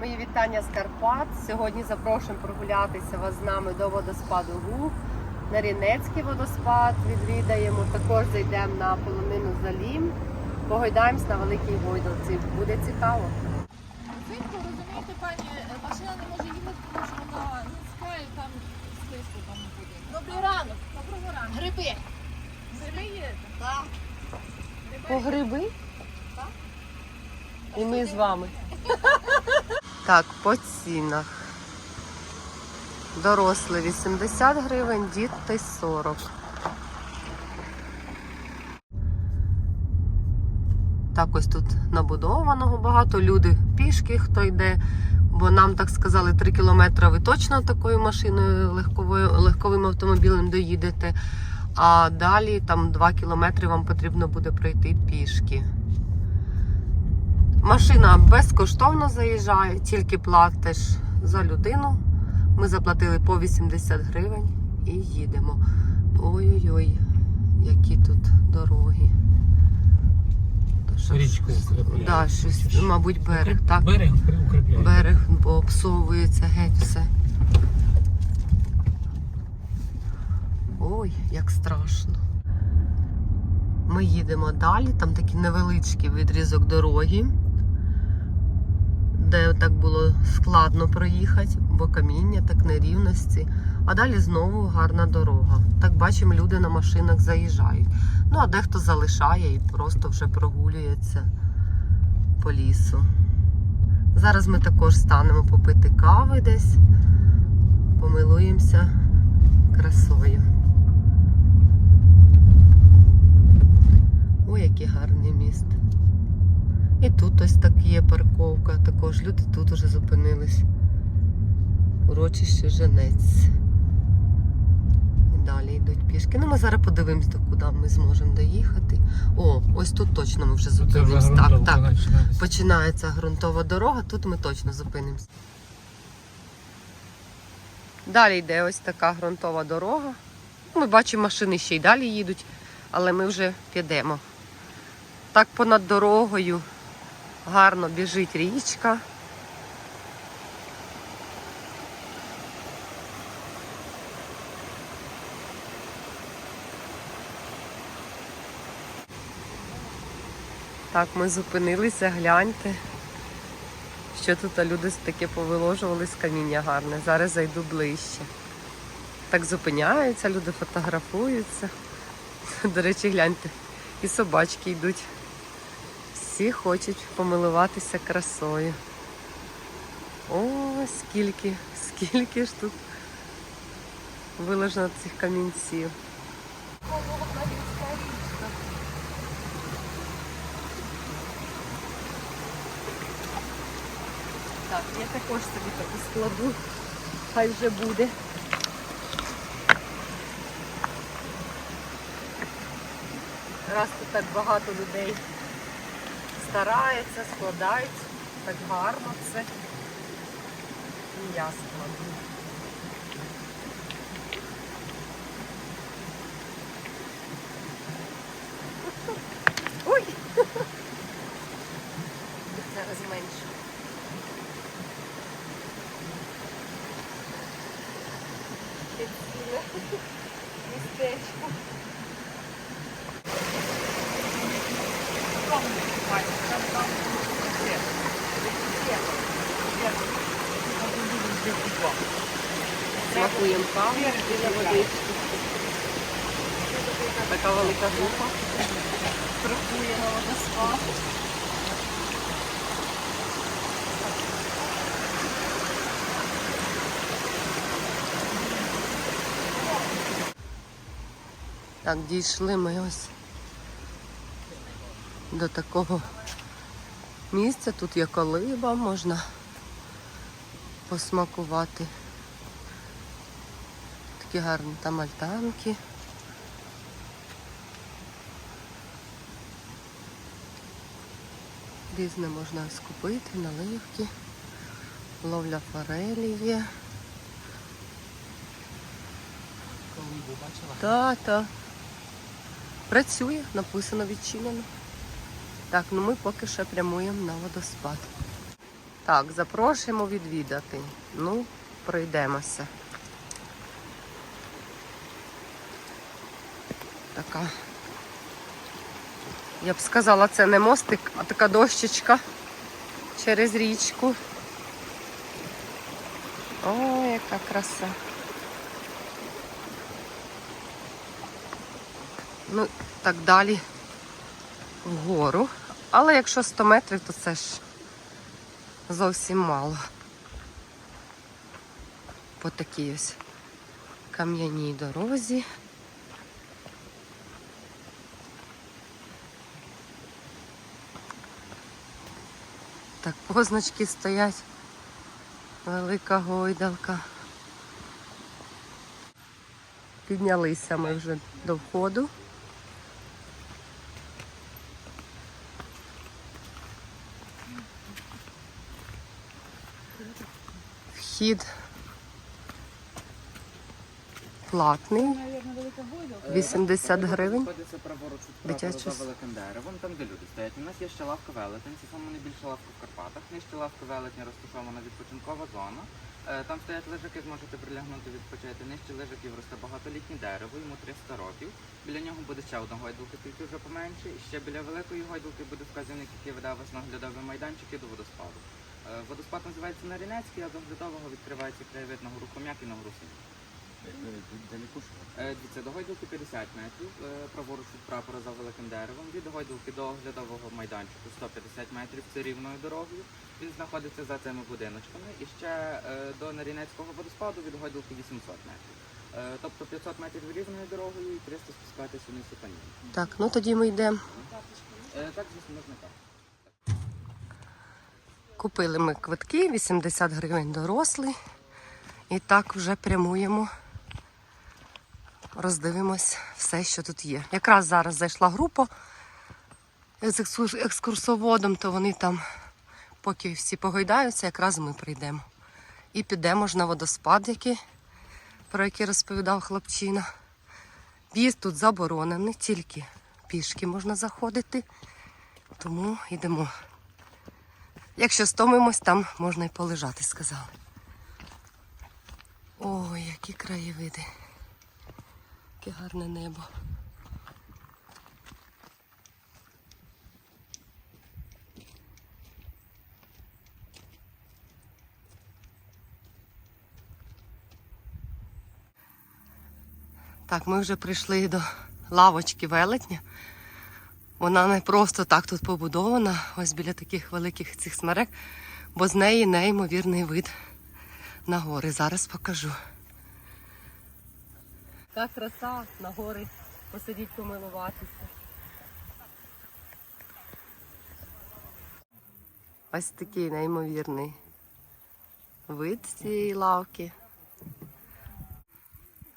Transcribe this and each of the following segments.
Мої вітання з Карпат. Сьогодні запрошуємо прогулятися вас з нами до водоспаду Гук. На Рінецький водоспад відвідаємо. Також зайдемо на полонину Залім. Погойдаємось на великій Войдовці. Буде цікаво. Взимку, розумієте, пані, машина не може їхати, тому що вона низька і там слизько там буде. Добрий ранок. Доброго ранку. Гриби. Гриби є? Так. По гриби? Так. І ми з вами. Так, по цінах. Дорослі 80 гривень, діти 40. Так ось тут набудованого багато. Люди пішки, хто йде. Бо нам так сказали, 3 кілометри ви точно такою машиною легковою, легковим автомобілем доїдете. А далі там 2 кілометри вам потрібно буде пройти пішки. Машина безкоштовно заїжджає, тільки платиш за людину. Ми заплатили по 80 гривень і їдемо. Ой-ой-ой, які тут дороги. Річкою. Да, щось, мабуть, берег, так. Берег укріпляють. Берег бо обсовується геть все. Ой, як страшно. Ми їдемо далі, там такий невеличкий відрізок дороги, де так було складно проїхати, бо каміння, так нерівності. А далі знову гарна дорога. Так бачимо, люди на машинах заїжджають. Ну, а дехто залишає і просто вже прогулюється по лісу. Зараз ми також станемо попити кави десь, помилуємося красою. Ой, який гарний міст. І тут ось так є парковка. Також люди тут уже зупинились. Урочище Женець. І далі йдуть пішки. Ну, ми зараз подивимось, до куди ми зможемо доїхати. О, ось тут точно ми вже зупинимось. Так, так. починається. Ґрунтова дорога, тут ми точно зупинимося. Далі йде ось така ґрунтова дорога. Ми бачимо, машини ще й далі їдуть, але ми вже підемо. Так понад дорогою гарно біжить річка. Так, ми зупинилися, гляньте. Що тут люди таке повиложували з каміння гарне. Зараз зайду ближче. Так зупиняються, люди фотографуються. До речі, гляньте, і собачки йдуть. Всі хочуть помилуватися красою. О, скільки, скільки ж тут виложено цих камінців. Так, я також собі таку складу. Хай вже буде. Раз тут так багато людей старається, складають, так гарно все. І я складу. Смакуємо каву біля водички. Така велика група. Працює на водоспад. Так, дійшли ми ось до такого місця. Тут є колиба, можна посмакувати. Такі гарні там альтанки. Різне можна скупити, наливки, ловля форелі є. Та, та. Працює, написано відчинено. Так, ну ми поки що прямуємо на водоспад. Так, запрошуємо відвідати. Ну, пройдемося. Така. Я б сказала, це не мостик, а така дощечка через річку. О, яка краса. Ну, так далі вгору. Але якщо 100 метрів, то це ж зовсім мало. По такій ось кам'яній дорозі. Так, позначки стоять. Велика гойдалка. Піднялися ми вже до входу. Вхід платний, 80 гривень. Дитячий великим деревом, там де люди стоять. У нас є ще лавка велетень, це саме найбільша лавка в Карпатах. Нижче лавки велетня розташована відпочинкова зона. Е, Там стоять лежаки, зможете прилягнути відпочити. Нижче лежаків росте багатолітнє дерево, йому 300 років. Біля нього буде ще одна гойдалка, тільки вже поменше. І ще біля великої гойдалки буде вказаний, який веде вас наглядовий майданчик і до водоспаду. Е, Водоспад називається Нарінецький, а з оглядового відкривається краєвид на гору Хом'як і на гору Синь. Е, Дивіться, до гойдалки 50 метрів, е, праворуч від прапора за великим деревом. Від гойдалки до оглядового майданчику 150 метрів це рівною дорогою. Він знаходиться за цими будиночками. І ще е, до Нарінецького водоспаду від гойдалки 800 метрів. Е, Тобто 500 метрів рівною дорогою і 300 спускатися вниз у пані. Так, ну тоді ми йдемо. Е, Так, звісно, можна так. Купили ми квитки, 80 гривень дорослий. І так вже прямуємо. Роздивимось все, що тут є. Якраз зараз зайшла група з екскурсоводом, то вони там, поки всі погойдаються, якраз ми прийдемо. І підемо ж на водоспад, який, про який розповідав хлопчина. В'їзд тут заборонений, тільки пішки можна заходити. Тому йдемо. Якщо стомимось, там можна і полежати, сказали. Ой, які краєвиди. Яке гарне небо. Так, ми вже прийшли до лавочки велетня. Вона не просто так тут побудована, ось біля таких великих цих смерек, бо з неї неймовірний вид на гори. Зараз покажу. Така краса на гори посидіть помилуватися. Ось такий неймовірний вид цієї лавки.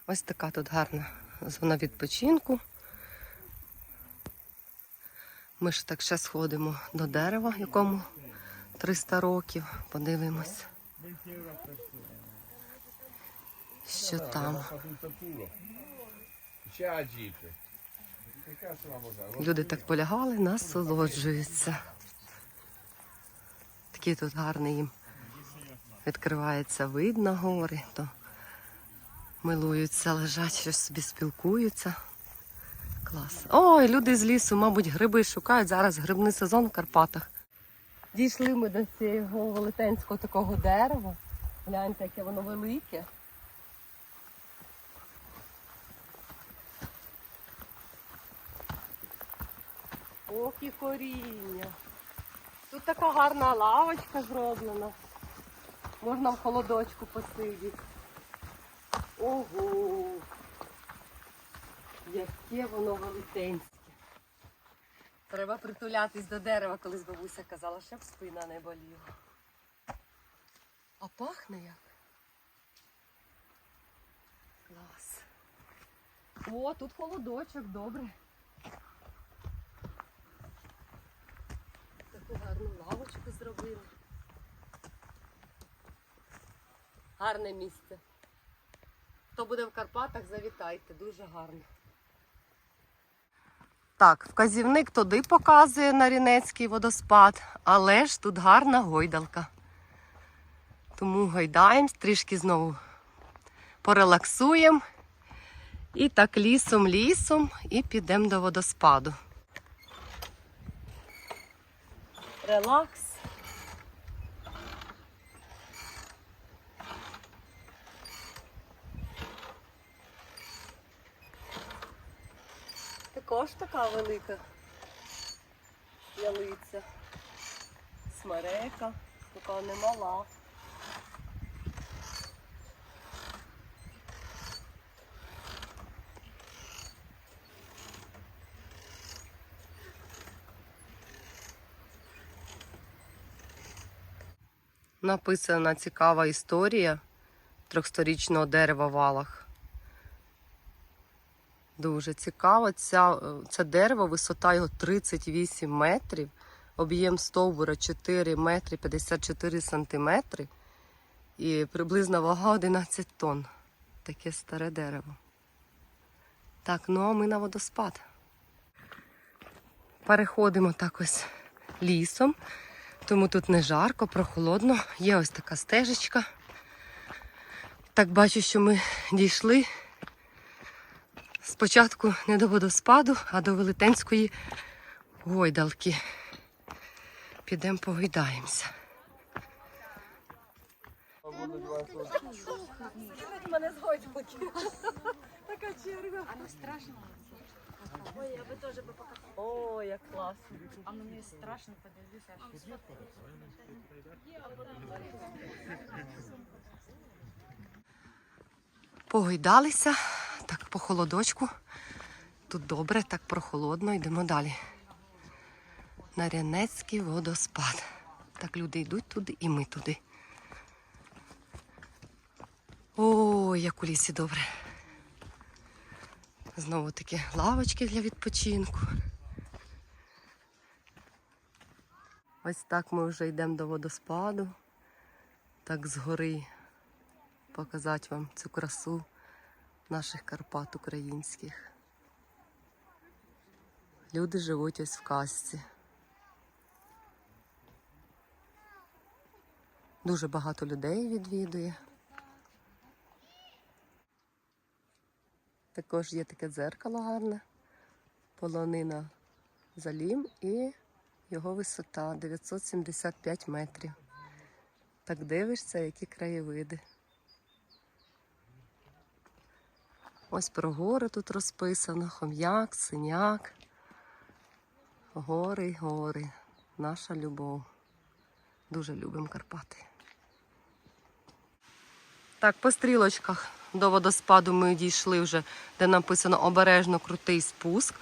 Ось така тут гарна зона відпочинку. Ми ж так ще сходимо до дерева, якому 300 років. Подивимось. Що там? Люди так полягали, насолоджуються. Такий тут гарний їм відкривається вид на гори, то милуються, лежать, щось собі спілкуються. Клас. Ой, люди з лісу, мабуть, гриби шукають. Зараз грибний сезон в Карпатах. Дійшли ми до цього велетенського такого дерева. Гляньте, яке воно велике. Ох і коріння. Тут така гарна лавочка зроблена. Можна в холодочку посидіти. Ого! Яке воно велетенське. Треба притулятись до дерева, колись бабуся казала, щоб спина не боліла. А пахне як. Клас. О, тут холодочок, добре. Таку гарну лавочку зробили. Гарне місце. Хто буде в Карпатах, завітайте, дуже гарно. Так, вказівник туди показує на Рінецький водоспад, але ж тут гарна гойдалка. Тому гойдаємось, трішки знову порелаксуємо. І так лісом, лісом і підемо до водоспаду. Релакс. Також така велика ялиця. Смерека, така немала. Написана цікава історія трьохсторічного дерева валах. Дуже цікаво. Ця, е, це дерево, висота його 38 метрів, об'єм стовбура 4 метри 54 сантиметри і приблизна вага 11 тонн. Таке старе дерево. Так, ну а ми на водоспад. Переходимо так ось лісом, тому тут не жарко, прохолодно. Є ось така стежечка. Так бачу, що ми дійшли спочатку не до водоспаду, а до Велетенської гойдалки. Підемо погойдаємося. Мене з гойдалки. Така черга. А ну страшно. Ой, я би теж би покатала. О, як класно. А мені страшно подивлюся. Погойдалися, так по холодочку. Тут добре, так прохолодно, йдемо далі. На Рянецький водоспад. Так люди йдуть туди і ми туди. О, як у лісі добре. Знову такі лавочки для відпочинку. Ось так ми вже йдемо до водоспаду. Так згори показати вам цю красу наших Карпат українських. Люди живуть ось в казці. Дуже багато людей відвідує. Також є таке дзеркало гарне, полонина залім і його висота 975 метрів. Так дивишся, які краєвиди. Ось про гори тут розписано: хом'як, синяк. Гори, гори. Наша любов. Дуже любимо Карпати. Так, по стрілочках до водоспаду ми дійшли вже, де написано обережно крутий спуск.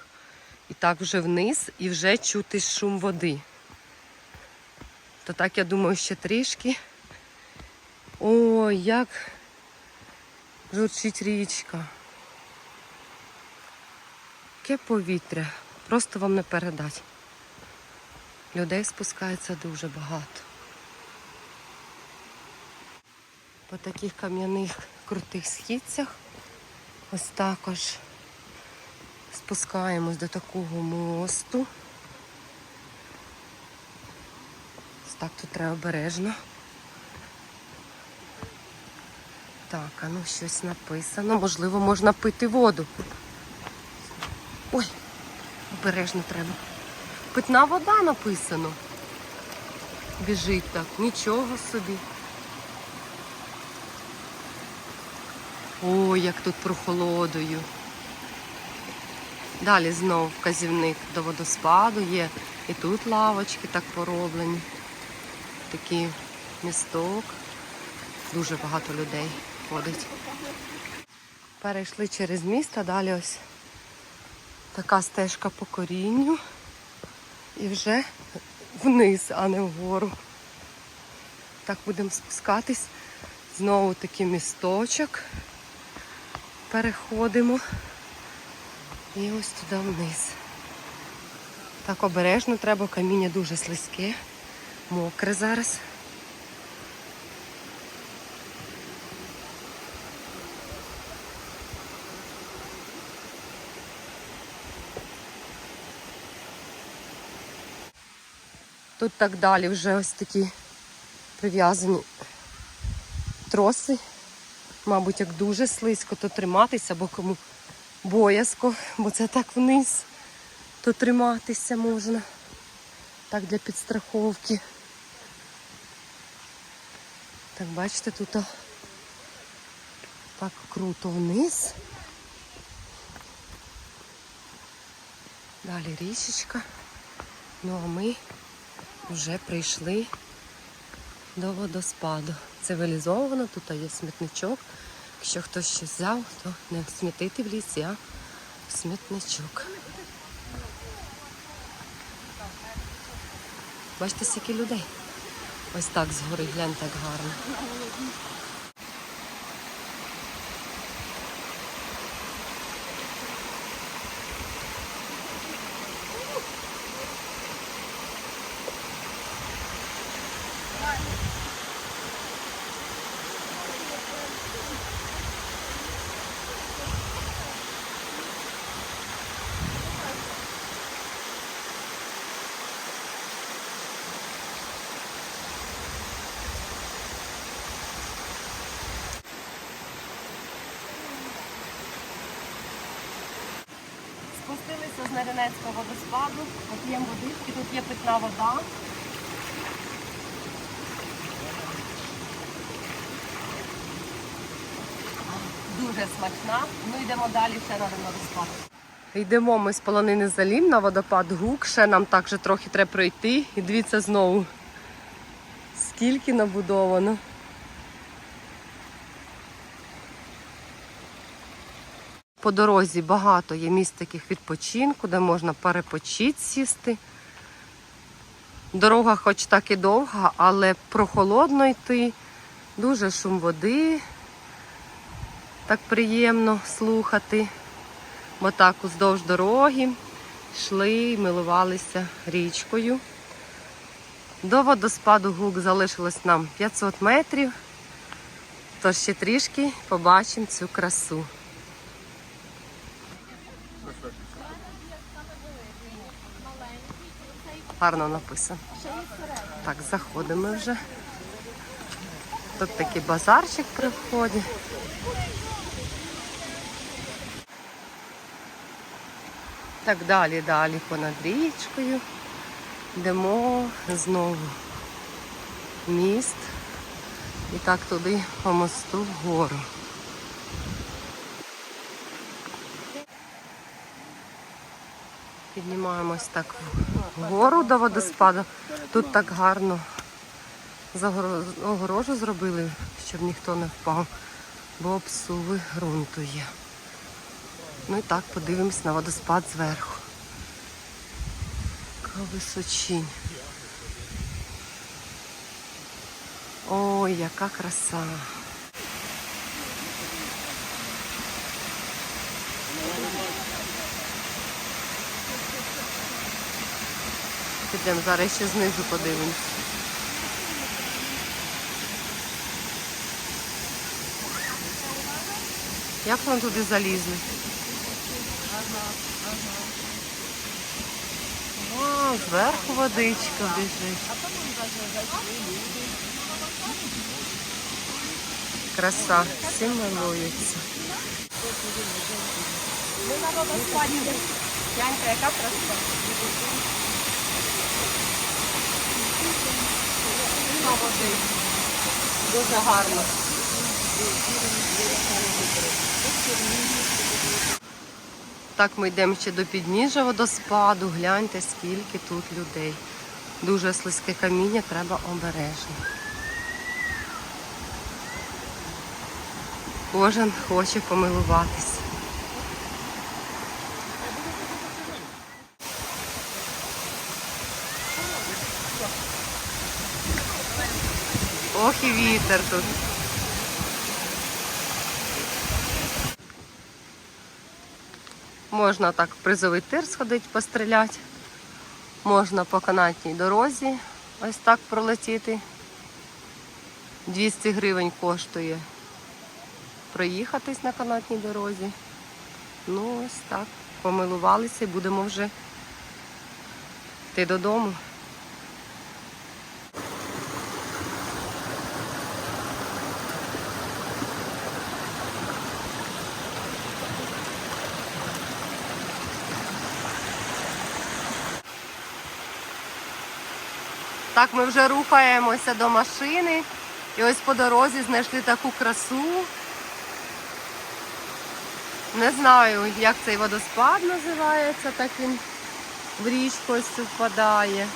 І так вже вниз, і вже чути шум води. То так, я думаю, ще трішки. Ой, як журчить річка. Яке повітря. Просто вам не передать. Людей спускається дуже багато. По таких кам'яних крутих східцях ось також спускаємось до такого мосту. Ось так тут треба обережно. Так, а ну щось написано. Можливо, можна пити воду. Ой, обережно треба. Питна вода написано. Біжить так, нічого собі. Ой, як тут прохолодою. Далі знов вказівник до водоспаду є. І тут лавочки так пороблені. Такий місток. Дуже багато людей ходить. Перейшли через місто, далі ось така стежка по корінню. І вже вниз, а не вгору. Так будемо спускатись. Знову такий місточок. Переходимо. І ось туди вниз. Так обережно треба, каміння дуже слизьке, мокре зараз. Тут так далі вже ось такі прив'язані троси. Мабуть, як дуже слизько, то триматися, бо кому боязко, бо це так вниз, то триматися можна. Так для підстраховки. Так, бачите, тут так круто вниз. Далі річечка. Ну а ми вже прийшли до водоспаду. Цивілізовано, тут є смітничок. Якщо хтось щось взяв, то не смітити в лісі, а в смітничок. Бачите, скільки людей. Ось так згори, гляньте, як гарно. Спустилися з Наринецького водоспаду, поп'ємо водички, тут є питна вода. Дуже смачна. Ну йдемо далі ще на водоспад. Йдемо ми з полонини Залім на водопад Гук. Ще нам так же трохи треба пройти. І дивіться знову, скільки набудовано. По дорозі багато є місць таких відпочинку, де можна перепочити сісти. Дорога хоч так і довга, але прохолодно йти, дуже шум води. Так приємно слухати. Бо так уздовж дороги йшли і милувалися річкою. До водоспаду Гук залишилось нам 500 метрів. Тож ще трішки побачимо цю красу. Гарно написано. Так, заходимо вже. Тут такий базарчик при вході. Так далі, далі понад річкою. Йдемо знову міст. І так туди по мосту вгору. Піднімаємось так вгору до водоспаду. Тут так гарно огорожу зробили, щоб ніхто не впав, бо обсуви ґрунту є. Ну і так подивимось на водоспад зверху. Яка височінь. Ой, яка краса. Підемо зараз ще знизу подивимось. Як вони туди залізли? О, зверху водичка біжить. Краса, всі милуються. Ми на водоспаді. Янька, яка краса? Води. Дуже гарно. Так, ми йдемо ще до підніжжя водоспаду. Гляньте, скільки тут людей. Дуже слизьке каміння, треба обережно. Кожен хоче помилуватись. Ох і вітер тут. Можна так призовий тир сходити, постріляти. Можна по канатній дорозі ось так пролетіти. 200 гривень коштує проїхатись на канатній дорозі. Ну, ось так. Помилувалися і будемо вже йти додому. Так, ми вже рухаємося до машини. І ось по дорозі знайшли таку красу. Не знаю, як цей водоспад називається, так він в річку ось впадає.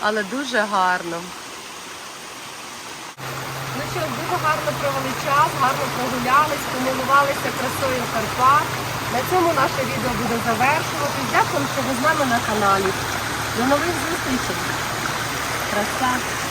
Але дуже гарно. Ну що, дуже гарно провели час, гарно прогулялись, помилувалися красою Карпат. На цьому наше відео буде завершуватись. Дякую, що ви з нами на каналі. До нових зустрічей. Краса!